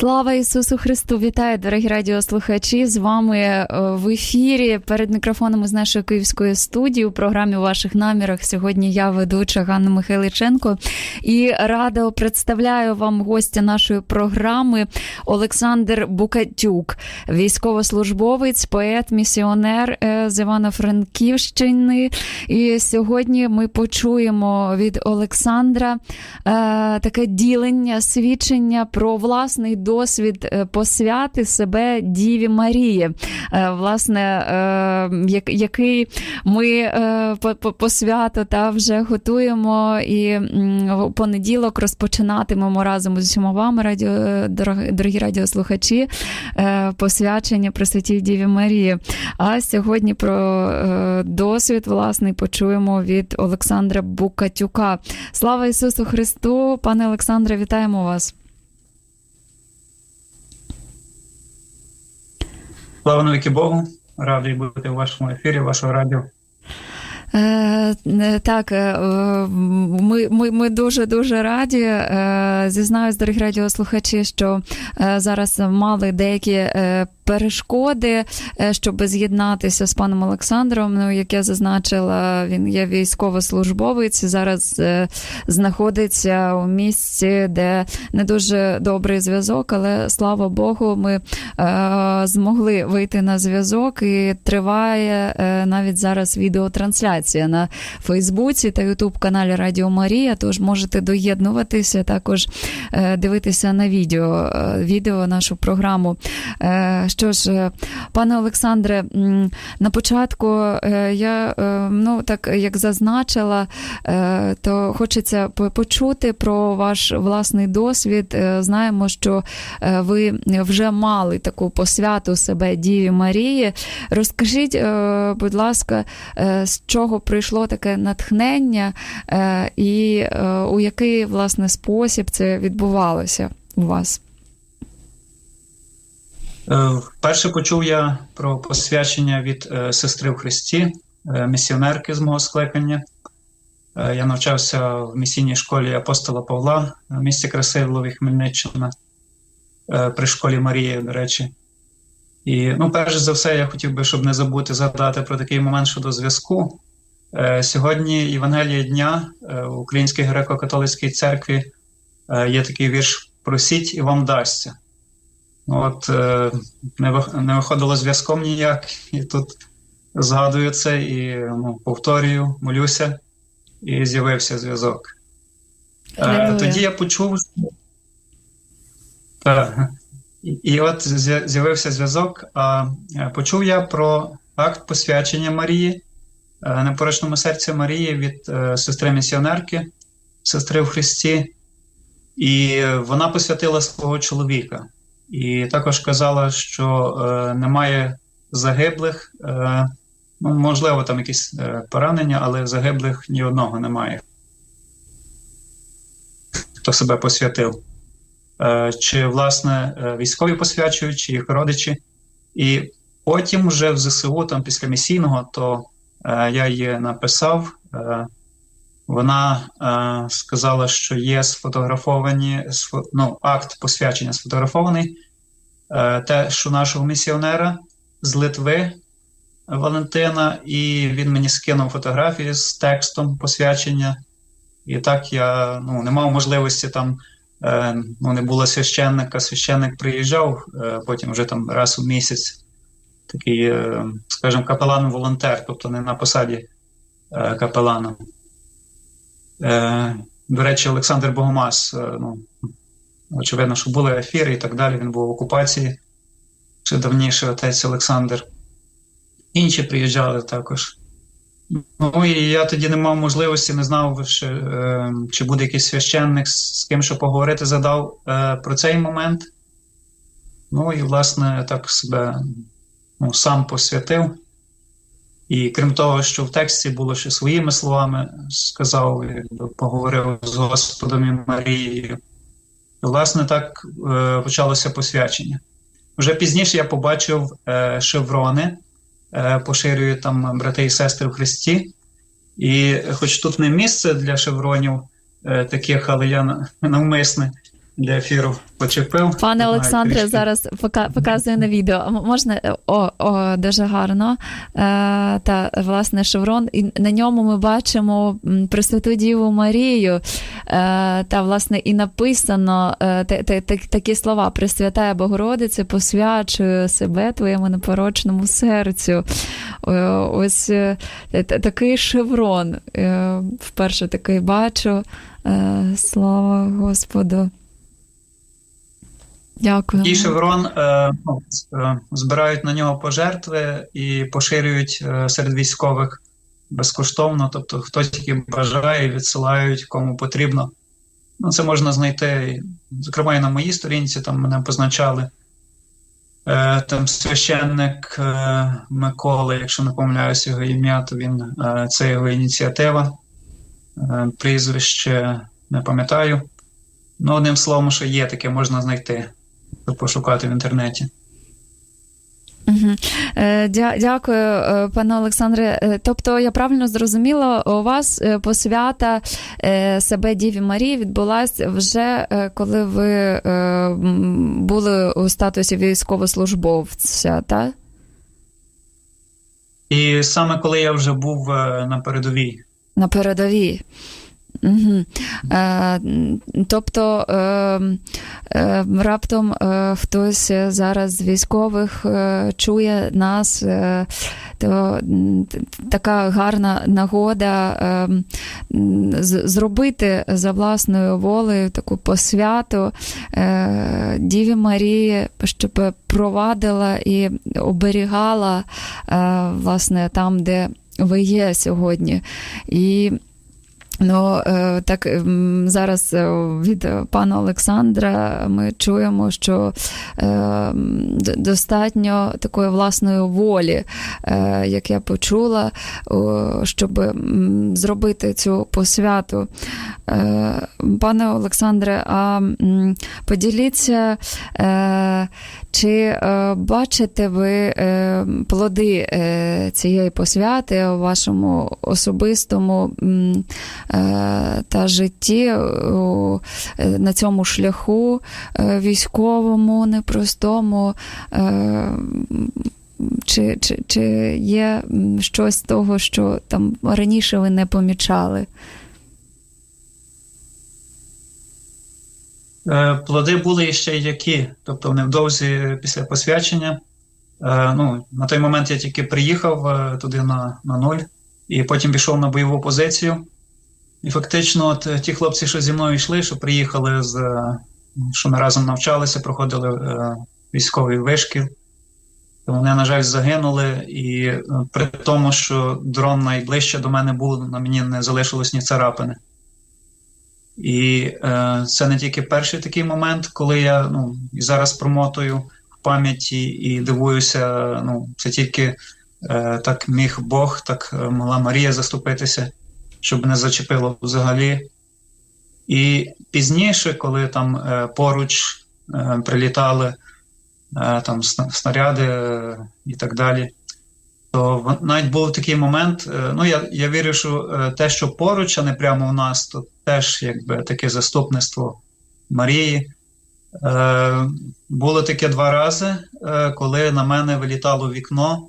Слава Ісусу Христу! Вітаю, дорогі радіослухачі! З вами е, в ефірі перед мікрофоном з нашої київської студії у програмі у ваших намірах. Сьогодні я ведуча Ганна Михайличенко і радо представляю вам гостя нашої програми Олександр Букатюк, військовослужбовець, поет, місіонер е, з Івано-Франківщини. І сьогодні ми почуємо від Олександра е, таке ділення, свідчення про власний досвід е, посвяти себе Діві Марії, е, власне, е, який ми по свято та вже готуємо і в понеділок розпочинатимемо разом з усіма вами, радіо, дорогі радіослухачі, посвячення Пресвятій Діві Марії. А сьогодні про досвід власний почуємо від Олександра Букатюка. Слава Ісусу Христу, пане Олександре, вітаємо вас. Слава навіки Богу, радий бути в вашому ефірі, вашого радіо. Е, Так, е, ми ми, ми дуже дуже раді. Е, Зізнаюсь, дорогі радіослухачі, що е, зараз мали деякі перешкоди, е, щоб з'єднатися з паном Олександром. Ну, як я зазначила, він є військовослужбовець. Зараз е, знаходиться у місці, де не дуже добрий зв'язок, але слава Богу, ми е, змогли вийти на зв'язок і триває навіть зараз відеотрансляція на Фейсбуці та Ютуб каналі Радіо Марія. Тож можете доєднуватися, також дивитися на відео, відео нашу програму. Що ж, е, пане Олександре, на початку е, я е, ну так як зазначила, то хочеться почути про ваш власний досвід. Знаємо, що ви вже мали таку посвяту себе Діві Марії. Розкажіть, будь ласка, з чого прийшло таке натхнення, і у який власне спосіб це відбувалося у вас? Е, вперше почув я про посвячення від е, сестри в Христі, е, місіонерки з мого скликання. Я навчався в місійній школі апостола Павла в місті Красилові, Хмельниччина, при школі Марії, до речі. І, ну, перш за все, я хотів би, щоб не забути згадати про такий момент щодо зв'язку. Сьогодні Євангелія дня в Українській греко-католицькій церкві є такий вірш Просіть і вам дасться. От е, не виходило зв'язком ніяк, і тут згадую це і ну, повторюю, молюся, і з'явився зв'язок. Е, тоді я почув, та, і, і от з'явився зв'язок. А е, почув я про акт посвячення Марії, непорочному серці Марії від сестри місіонерки, сестри в Христі, і вона посвятила свого чоловіка. І також казала, що е, немає загиблих, е, ну, можливо, там якісь е, поранення, але загиблих ні одного немає. Хто себе посвятив. Е, чи, власне, е, військові посвячують, чи їх родичі. І потім, вже в ЗСУ, там після місійного, то е, я її написав. Вона е, сказала, що є сфотографовані ну, акт посвячення сфотографований. Е, те, що нашого місіонера з Литви Валентина, і він мені скинув фотографії з текстом посвячення. І так я ну, не мав можливості там, е, ну, не було священника, священник приїжджав, е, потім вже там раз у місяць такий, е, скажімо, капелан-волонтер, тобто не на посаді е, капелана. Е, До речі, Олександр Богомаз, е, ну, очевидно, що були ефіри і так далі. Він був в окупації ще давніше отець Олександр. Інші приїжджали також. Ну і я тоді не мав можливості, не знав, що, е, чи буде якийсь священник з ким що поговорити, задав е, про цей момент. Ну і, власне, так себе ну, сам посвятив. І крім того, що в тексті було ще своїми словами, сказав, поговорив з Господом і Марією. І, власне, так е, почалося посвячення. Вже пізніше я побачив е, шеврони, е, поширюють там брати і сестри в Христі. І хоч тут не місце для шевронів е, таких, але я навмисне для ефіру почепив. Пане Олександре, зараз пока, показую на відео. Можна о, о дуже гарно. Е, та власне шеврон, і на ньому ми бачимо Пресвяту Діву Марію. Е, та власне і написано е, такі слова: Пресвятая Богородице, посвячую себе твоєму непорочному серцю. Ось та- такий шеврон. Вперше такий бачу. Слава Господу. Дякую. Такий шеврон е, ну, е, збирають на нього пожертви і поширюють е, серед військових безкоштовно. Тобто, хто тільки бажає, відсилають кому потрібно. Ну, це можна знайти, зокрема, і на моїй сторінці, там мене позначали. Там священник Микола, якщо не помиляюся його ім'я, то він це його ініціатива. Прізвище не пам'ятаю. Ну, одним словом, що є таке, можна знайти пошукати в інтернеті. Угу. Е, дякую, е, пане Олександре. Е, Тобто, я правильно зрозуміла, у вас посвята себе Діві Марії відбулася вже коли ви були у статусі військовослужбовця, так? І саме коли я вже був на передовій, На передовій. Угу. Е, тобто е, е, раптом е, хтось зараз з військових е, чує нас, е, то така гарна нагода е, з- зробити за власною волею таку посвяту е, Діві Марії, щоб провадила і оберігала е, власне там, де ви є сьогодні. І Ну, е, так зараз е, від пана Олександра ми чуємо, що е, достатньо такої власної волі, як я почула, щоб зробити цю посвяту. Пане Олександре, а поділіться, чи бачите ви плоди цієї посвяти у вашому особистому та житті е, на цьому шляху е, військовому, непростому? Е, чи, чи, чи є щось того, що там раніше ви не помічали? Е, Плоди були ще які. Тобто, невдовзі після посвячення. е, Ну, на той момент я тільки приїхав е, туди на, на нуль, і потім пішов на бойову позицію. І фактично, от е, ті хлопці, що зі мною йшли, що приїхали з е, що ми разом навчалися, проходили е, військовий вишкіл. Вони, на жаль, загинули, і е, при тому, що дрон найближче до мене був, на мені не залишилось ні царапини. І е, це не тільки перший такий момент, коли я ну, і зараз промотую в пам'яті і дивуюся. Ну, це тільки е, так міг Бог, так е, могла Марія заступитися, щоб не зачепило взагалі. І пізніше, коли там е, поруч е, прилітали е, там снаряди і так далі, то навіть був такий момент. Ну, я, я вірю, що те, що поруч, а не прямо у нас, то теж якби таке заступництво Марії. Було таке два рази, коли на мене вилітало вікно,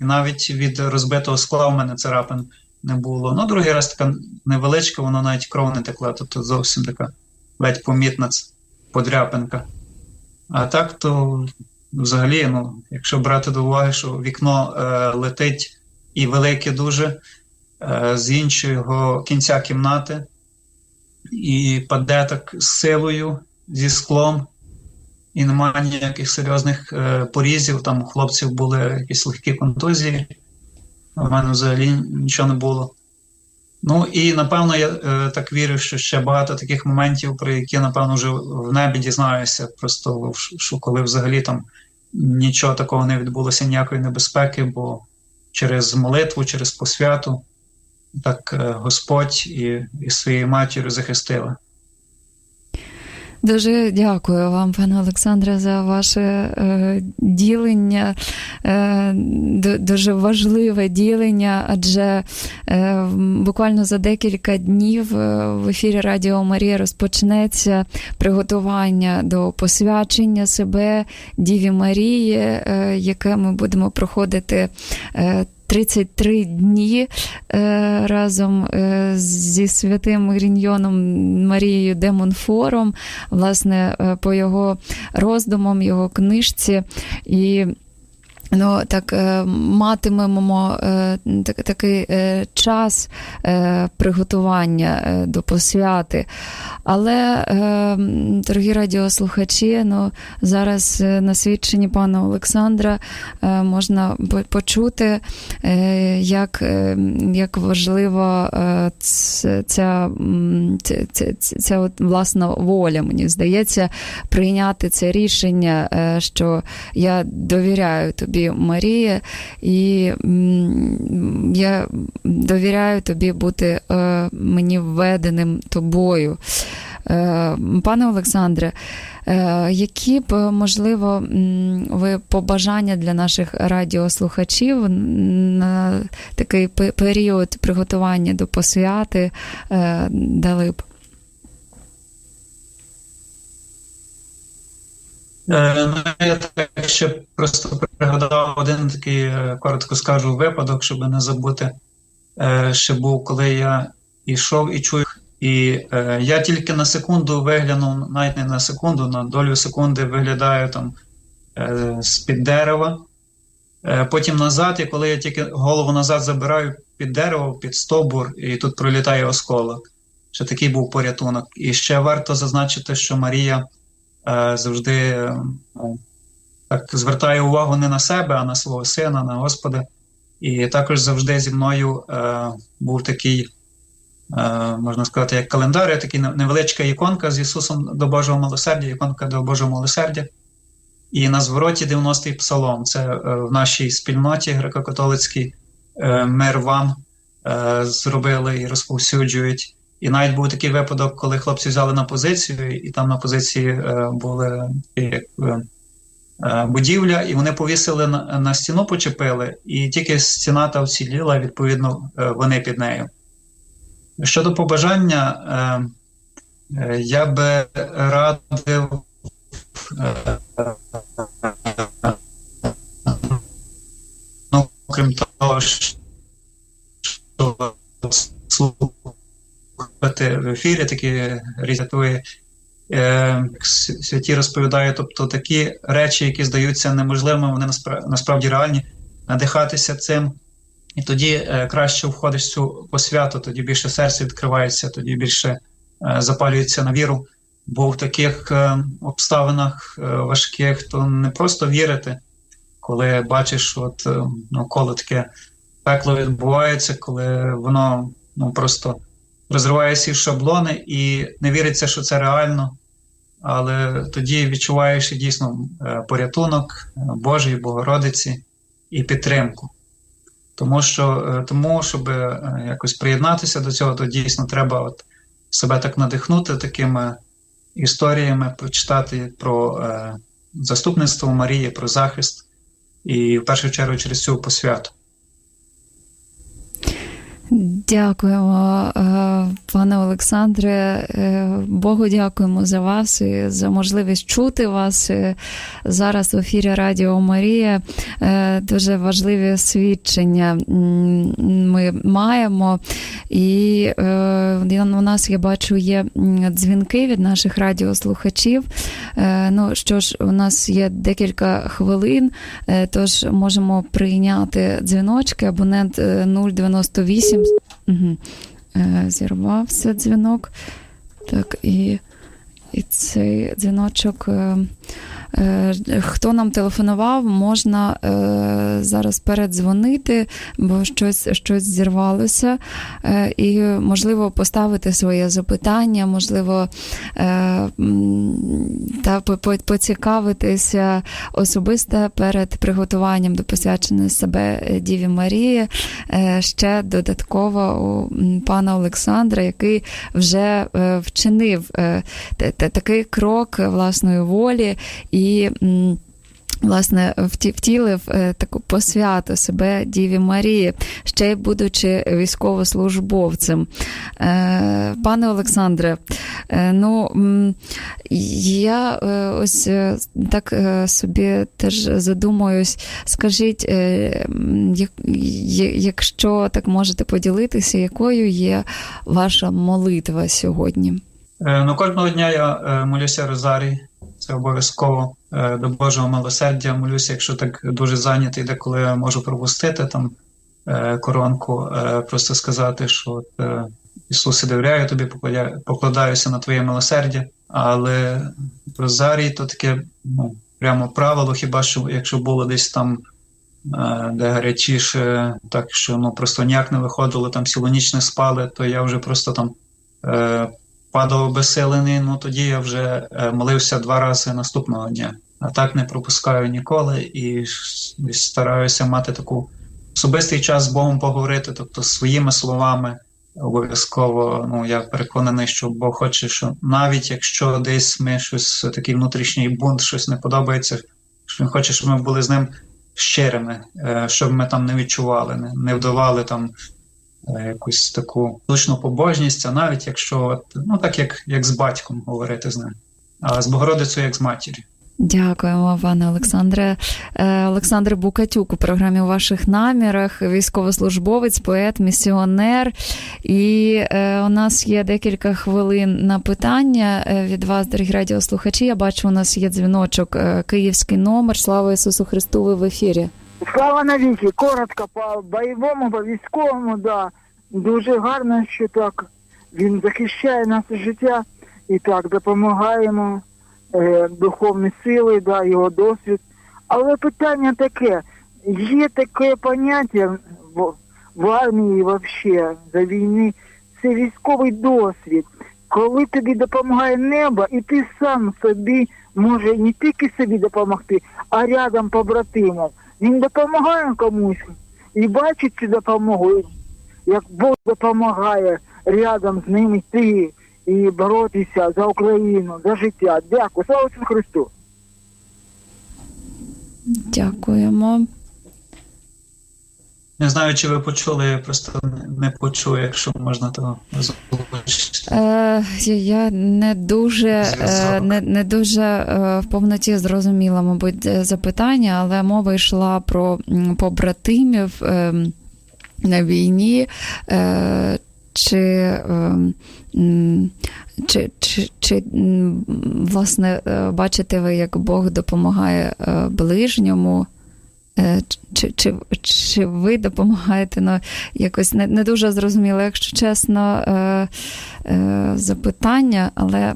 і навіть від розбитого скла в мене царапин не було. Ну, другий раз така невеличка, воно навіть кров не текла, тобто зовсім така ледь помітна подряпинка. А так, то взагалі, ну, якщо брати до уваги, що вікно е, летить і велике дуже е, з іншого кінця кімнати, і паде так з силою, зі склом, і немає ніяких серйозних е, порізів. Там у хлопців були якісь легкі контузії, в мене взагалі нічого не було. Ну і напевно я е, так вірю, що ще багато таких моментів, про які, напевно, вже в небі дізнаюся. Просто що коли взагалі там нічого такого не відбулося, ніякої небезпеки, бо через молитву, через посвяту, так е, Господь і, і своєю матір'ю захистила. Дуже дякую вам, пане Олександре, за ваше е, ділення, е, дуже важливе ділення, адже е, буквально за декілька днів е, в ефірі Радіо Марія розпочнеться приготування до посвячення себе Діві Марії, е, яке ми будемо проходити. е, 33 дні е, разом е, зі святим Гріньйоном Марією де Монфором, власне, е, по його роздумам, його книжці. І Ну, так е, матимемо е, так, такий е, час приготування до посвяти. Але, дорогі радіослухачі, ну, зараз на свідченні пана Олександра можна почути, як, як важлива ця, ця, ця, ця, власна воля, мені здається, прийняти це рішення, що я довіряю тобі, Марія, і я довіряю тобі бути е, мені введеним тобою. Е, Пане Олександре, е, які б, можливо, ви побажання для наших радіослухачів на такий період приготування до посвяти дали б? Ну, я так ще просто пригадав один такий, е, коротко скажу, випадок, щоб не забути. Е, Ще був, коли я йшов і чую, і е, я тільки на секунду виглянув, навіть не на секунду, на долю секунди виглядаю там е, з-під дерева. Е, Потім назад, і коли я тільки голову назад забираю під дерево, під стовбур, і тут пролітає осколок. Ще такий був порятунок. І ще варто зазначити, що Марія е, завжди е, ну, так звертає увагу не на себе, а на свого сина, на Господа. І також завжди зі мною е, був такий, е, можна сказати, як календар, такий невеличка іконка з Ісусом до Божого милосердя, іконка до Божого милосердя. І на звороті 90-й псалом. Це е, в нашій спільноті греко-католицькій е, мир вам е, зробили і розповсюджують. І навіть був такий випадок, коли хлопці взяли на позицію, і там на позиції е, були як, е, е, будівля, і вони повісили на, на стіну, почепили, і тільки стіна та вціліла, відповідно, е, вони під нею. Щодо побажання, е, е, я би радив. е, Ну, крім того, що слухати в ефірі такі різатує е, святі розповідають, тобто такі речі, які здаються неможливими, вони наспра- насправді реальні, надихатися цим. І тоді е, краще входиш в цю посвяту, тоді більше серце відкривається, тоді більше е, запалюється на віру. Бо в таких е, обставинах е, важких то не просто вірити, коли бачиш, от е, навколо таке пекло відбувається, коли воно ну, просто розриває всі шаблони і не віриться, що це реально. Але тоді відчуваєш і дійсно е, порятунок е, Божий, Богородиці і підтримку. Тому що е, тому, щоб якось приєднатися до цього, то дійсно треба от себе так надихнути такими історіями, прочитати про заступництво Марії, про захист, і в першу чергу через цю посвяту. Дякуємо, е, пане Олександре. Е, Богу дякуємо за вас і за можливість чути вас е, зараз в ефірі Радіо Марія. Дуже важливі свідчення ми маємо. І у нас, я бачу, є дзвінки від наших радіослухачів. Ну що ж, у нас є декілька хвилин, тож можемо прийняти дзвіночки. Абонент е, 098. Угу. Зірвався дзвінок. Так, і, і цей дзвіночок. Е, Хто нам телефонував, можна е, зараз передзвонити, бо щось, щось зірвалося, е, і можливо поставити своє запитання, можливо, та по- по- поцікавитися особисто перед приготуванням до посвячення себе Діві Марії. Ще додатково у пана Олександра, який вже вчинив та- та- такий крок власної волі і. М, Власне, вті- втілив е, таку посвяту себе Діві Марії, ще й будучи військовослужбовцем. Е, Пане Олександре, е, ну я ось так собі теж задумуюсь. Скажіть, якщо так можете поділитися, якою є ваша молитва сьогодні? Ну, кожного дня я молюся Розарій, це обов'язково е, до Божого милосердя. Молюся, якщо так дуже зайнятий, деколи я можу пропустити там е, коронку, е, просто сказати, що от, Ісусе, довіряю тобі, покладаюся на Твоє милосердя. Але Розарій то таке ну, прямо правило, хіба що якщо було десь там. Де гарячіше, так що ну просто ніяк не виходило, там цілу ніч не спали, то я вже просто там падав обезсилений, ну тоді я вже е, молився два рази наступного дня. А так не пропускаю ніколи і стараюся мати таку особистий час з Богом поговорити, тобто своїми словами. Обов'язково, ну я переконаний, що Бог хоче, що навіть якщо десь ми щось такий внутрішній бунт, щось не подобається, що він хоче, щоб ми були з ним щирими, е, щоб ми там не відчували, не, не вдавали там якусь таку точну побожність, а навіть якщо ну так як, як з батьком говорити з ним, а з Богородицею як з матір'ю. Дякуємо, пане Олександре. Е, Олександр Букатюк у програмі у ваших намірах, військовослужбовець, поет, місіонер. І е, у нас є декілька хвилин на питання е, від вас, дорогі радіослухачі. Я бачу, у нас є дзвіночок, е, київський номер. Слава Ісусу Христу! Ви в ефірі. Слава навіки, коротко по бойовому, по військовому, да. Дуже гарно, що так він захищає наше життя і так допомагаємо е, духовні сили, да, його досвід. Але питання таке: є таке поняття в, в армії взагалі за війни, це військовий досвід. Коли тобі допомагає небо, і ти сам собі може не тільки собі допомогти, а рядом побратимам. Він допомагає комусь і бачить цю допомогу, як Бог допомагає рядом з ним йти і боротися за Україну, за життя. Дякую. Слава Христу! Дякуємо. Не знаю, чи ви почули, я просто не- почую, якщо можна то озвучити. Е, я- не дуже, е, не, не дуже е, в повноті зрозуміла, мабуть, е, запитання, але мова йшла про побратимів е, на війні. Е, чи, чи, чи, чи власне бачите ви, як Бог допомагає ближньому? Е, Чи, чи, чи ви допомагаєте? Ну, якось не, не дуже зрозуміло, якщо чесно, е, е, запитання, але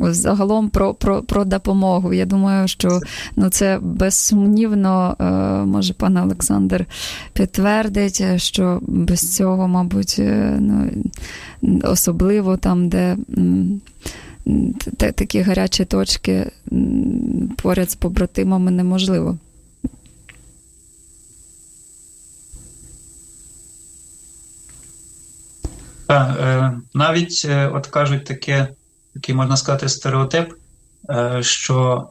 загалом про, про, про допомогу. Я думаю, що ну, це безсумнівно, е, може пан Олександр підтвердить, що без цього, мабуть, е, ну, особливо там, де. Такі гарячі точки поряд з побратимами неможливо. Так, е, навіть е, от кажуть таке, такий можна сказати, стереотип, е, що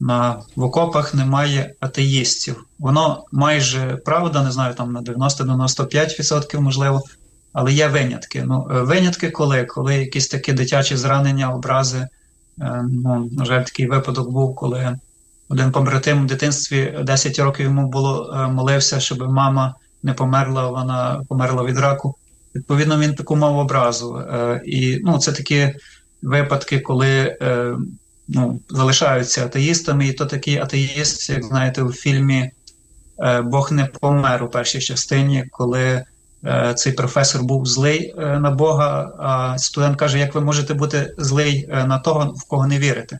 на в окопах немає атеїстів. Воно майже правда, не знаю, там на 90-95% можливо, але є винятки. Ну, винятки коли? Коли якісь такі дитячі зранення, образи. Ну, на жаль, такий випадок був, коли один побратим в дитинстві 10 років йому було молився, щоб мама не померла, вона померла від раку. Відповідно, він таку мав образу. Е, і ну, це такі випадки, коли е, ну, залишаються атеїстами, і то такий атеїст, як знаєте, у фільмі е, Бог не помер у першій частині, коли е, цей професор був злий е, на Бога, а студент каже, як ви можете бути злий на того, в кого не вірите.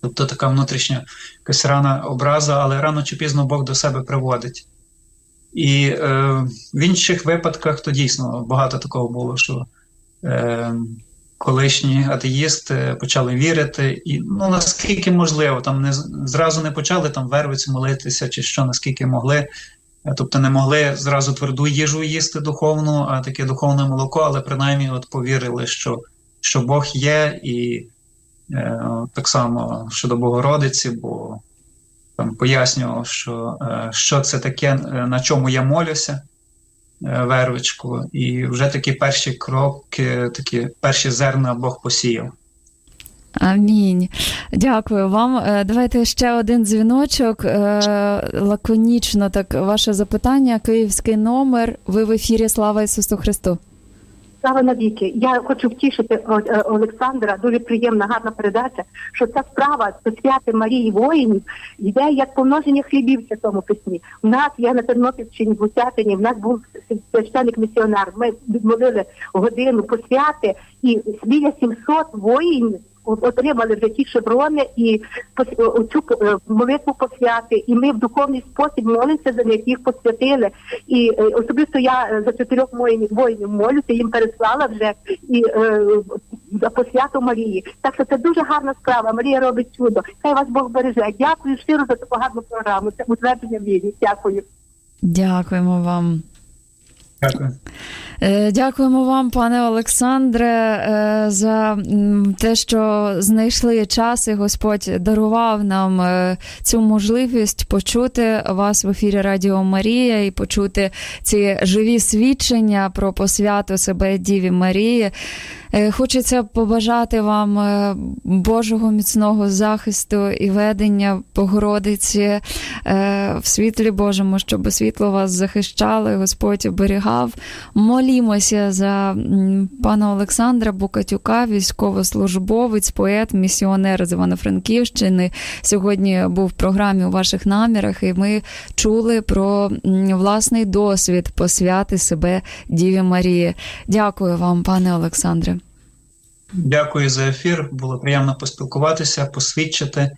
Тобто така внутрішня якась рана образа, але рано чи пізно Бог до себе приводить. І е, в інших випадках то дійсно багато такого було, що е, колишні атеїсти почали вірити, і ну наскільки можливо, там не зразу не почали там вервиці молитися, чи що, наскільки могли. Е, Тобто не могли зразу тверду їжу їсти духовну, а таке духовне молоко, але принаймні от повірили, що, що Бог є, і е, так само щодо Богородиці, бо там пояснював, що, е, що це таке, е, на чому я молюся, е, вервичку, і вже такі перші кроки, такі перші зерна Бог посіяв. Амінь. Дякую вам. Давайте ще один дзвіночок. Лаконічно так ваше запитання. Київський номер. Ви в ефірі. Слава Ісусу Христу. Слава навіки. Я хочу втішити е, Олександра. Дуже приємна, гарна передача. Що ця справа посвяти Марії воїнів йде як помноження хлібів в цьому письмі. У нас я на Тернопільщині, в Усятині, в нас був священник місіонар. Ми відмовили годину посвяти, і біля 700 воїнів отримали вже ті шеврони і пос- цю молитву посвяти. І ми в духовний спосіб молимося за них, їх посвятили. І е, особисто я е, за чотирьох воїнів молюся, їм переслала вже і е, за посвяту Марії. Так що це дуже гарна справа. Марія робить чудо. Хай вас Бог береже. Дякую щиро за таку гарну програму. Це утвердження вірі. Дякую. Дякуємо вам. Е, Дякуємо вам, пане Олександре, е, за те, що знайшли час, і Господь дарував нам е, цю можливість почути вас в ефірі Радіо Марія і почути ці живі свідчення про посвяту себе Діві Марії. Е, Хочеться побажати вам е, Божого міцного захисту і ведення Богородиці е, в світлі Божому, щоб світло вас захищало, Господь оберігав. Молімося за пана Олександра Букатюка, військовослужбовець, поет, місіонер з Івано-Франківщини. Сьогодні був в програмі у ваших намірах, і ми чули про власний досвід посвяти себе Діві Марії. Дякую вам, пане Олександре. Дякую за ефір. Було приємно поспілкуватися, посвідчити.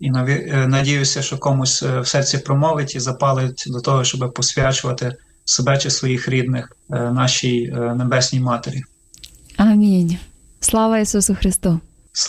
І е, надіюся, що комусь е, в серці промовить і запалить до того, щоб посвячувати себе чи своїх рідних е, нашій небесній матері. Амінь. Слава Ісусу Христу!